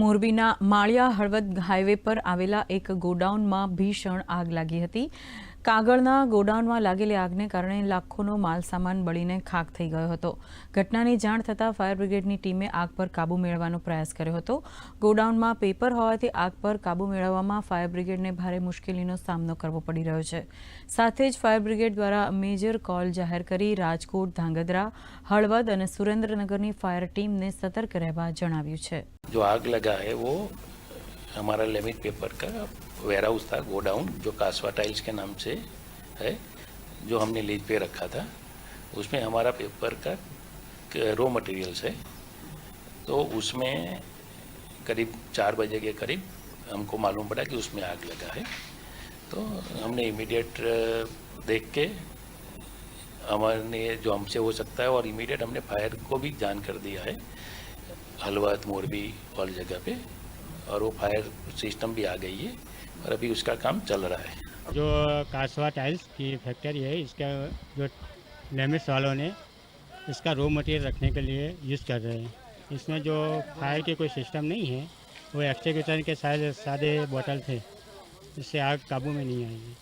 મોરબીના માળિયા હળવદ હાઈવે પર આવેલા એક ગોડાઉનમાં ભીષણ આગ લાગી હતી. કાગળના ગોડાઉનમાં લાગેલી આગને કારણે લાખોનો માલ સામાન બળીને ખાખ થઈ ગયો હતો. ઘટનાની જાણ થતાં ફાયર બ્રિગેડની ટીમે આગ પર કાબુ મેળવવાનો પ્રયાસ કર્યો હતો. ગોડાઉનમાં પેપર હોવાથી આગ પર કાબુ મેળવવામાં ફાયર બ્રિગેડને ભારે મુશ્કેલીનો સામનો કરવો પડી રહ્યો છે. સાથે જ ફાયર બ્રિગેડ દ્વારા મેજર કોલ જાહેર કરી રાજકોટ, ધાંગધ્રા, હળવદ અને સુરેન્દ્રનગરની ફાયર ટીમને સતર્ક રહેવા જણાવ્યું છે. જો આગ લગા હે વો हमारा लेमिट पेपर का वेयर हाउस था, गोडाउन, जो कासवा टाइल्स के नाम से है, जो हमने लीज पे रखा था। उसमें हमारा पेपर का रॉ मटेरियल्स है। तो उसमें करीब चार बजे के करीब हमको मालूम पड़ा कि उसमें आग लगा है। तो हमने इमीडिएट देख के हमारे जो हमसे हो सकता है और इमीडिएट हमने फायर को भी जान कर दिया है हलवद मोरबी, और जगह पे। और वो फायर सिस्टम भी आ गई है और अभी उसका काम चल रहा है। जो कासवा टाइल्स की फैक्ट्री है, इसका जो लेमिट्स वालों ने, इसका रो मटेरियल रखने के लिए यूज़ कर रहे हैं। इसमें जो फायर के कोई सिस्टम नहीं है, वो एक्सटिंग्विशर के सारे सादे बोतल थे इससे आग काबू में नहीं आएगी